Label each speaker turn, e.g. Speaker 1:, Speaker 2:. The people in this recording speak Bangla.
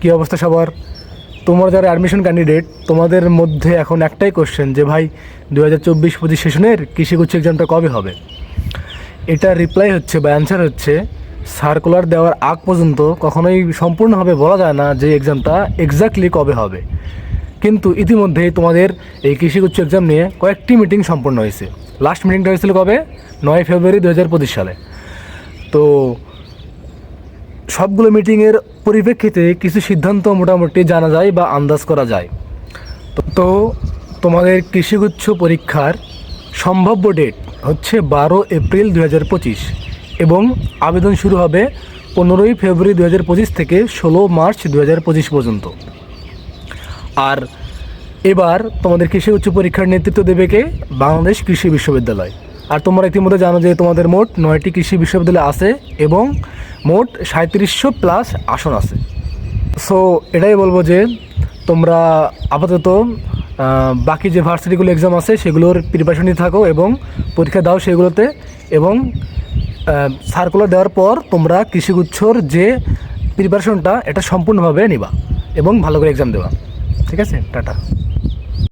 Speaker 1: কী অবস্থা সবার? তোমরা যারা অ্যাডমিশন ক্যান্ডিডেট তোমাদের মধ্যে এখন একটাই কোশ্চেন যে, ভাই দু হাজার চব্বিশ পঁচিশ সেশনের কৃষিগুচ্ছ এক্সামটা কবে হবে? এটা রিপ্লাই হচ্ছে বা অ্যান্সার হচ্ছে সার্কুলার দেওয়ার আগ পর্যন্ত কখনোই সম্পূর্ণভাবে বলা যায় না যে এক্সামটা এক্স্যাক্টলি কবে হবে। কিন্তু ইতিমধ্যেই তোমাদের এই কৃষিগুচ্ছ এক্সাম নিয়ে কয়েকটি মিটিং সম্পন্ন হয়েছে। লাস্ট মিটিংটা হয়েছিল কবে? নয় ফেব্রুয়ারি দু হাজার পঁচিশ সালে। তো সবগুলো মিটিংয়ের পরিপ্রেক্ষিতে কিছু সিদ্ধান্ত মোটামুটি জানা যায় বা আন্দাজ করা যায়। তো- তোমাদের কৃষিগুচ্ছ পরীক্ষার সম্ভাব্য ডেট হচ্ছে বারো এপ্রিল দু হাজার পঁচিশ এবং আবেদন শুরু হবে পনেরোই ফেব্রুয়ারি দু হাজার পঁচিশ থেকে ষোলো মার্চ দু হাজার পঁচিশ পর্যন্ত। আর এবার তোমাদের কৃষি উচ্চ পরীক্ষার নেতৃত্ব দেবে কে? বাংলাদেশ কৃষি বিশ্ববিদ্যালয়। আর তোমরা ইতিমধ্যে জানো যে তোমাদের মোট নয়টি কৃষি বিশ্ববিদ্যালয় আছে এবং মোট সাঁত্রিশশো প্লাস আসন আছে। সো এটাই বলব যে তোমরা আপাতত বাকি যে ভার্সিটিগুলো এক্সাম আছে, সেগুলোর প্রিপারেশন থাকো এবং পরীক্ষা দাও সেগুলোতে এবং সার্কুলার দেওয়ার পর তোমরা কৃষিগুচ্ছর যে প্রিপারেশনটা এটা সম্পূর্ণভাবে নিবা এবং ভালো করে এক্সাম দেবা। ঠিক আছে? টাটা।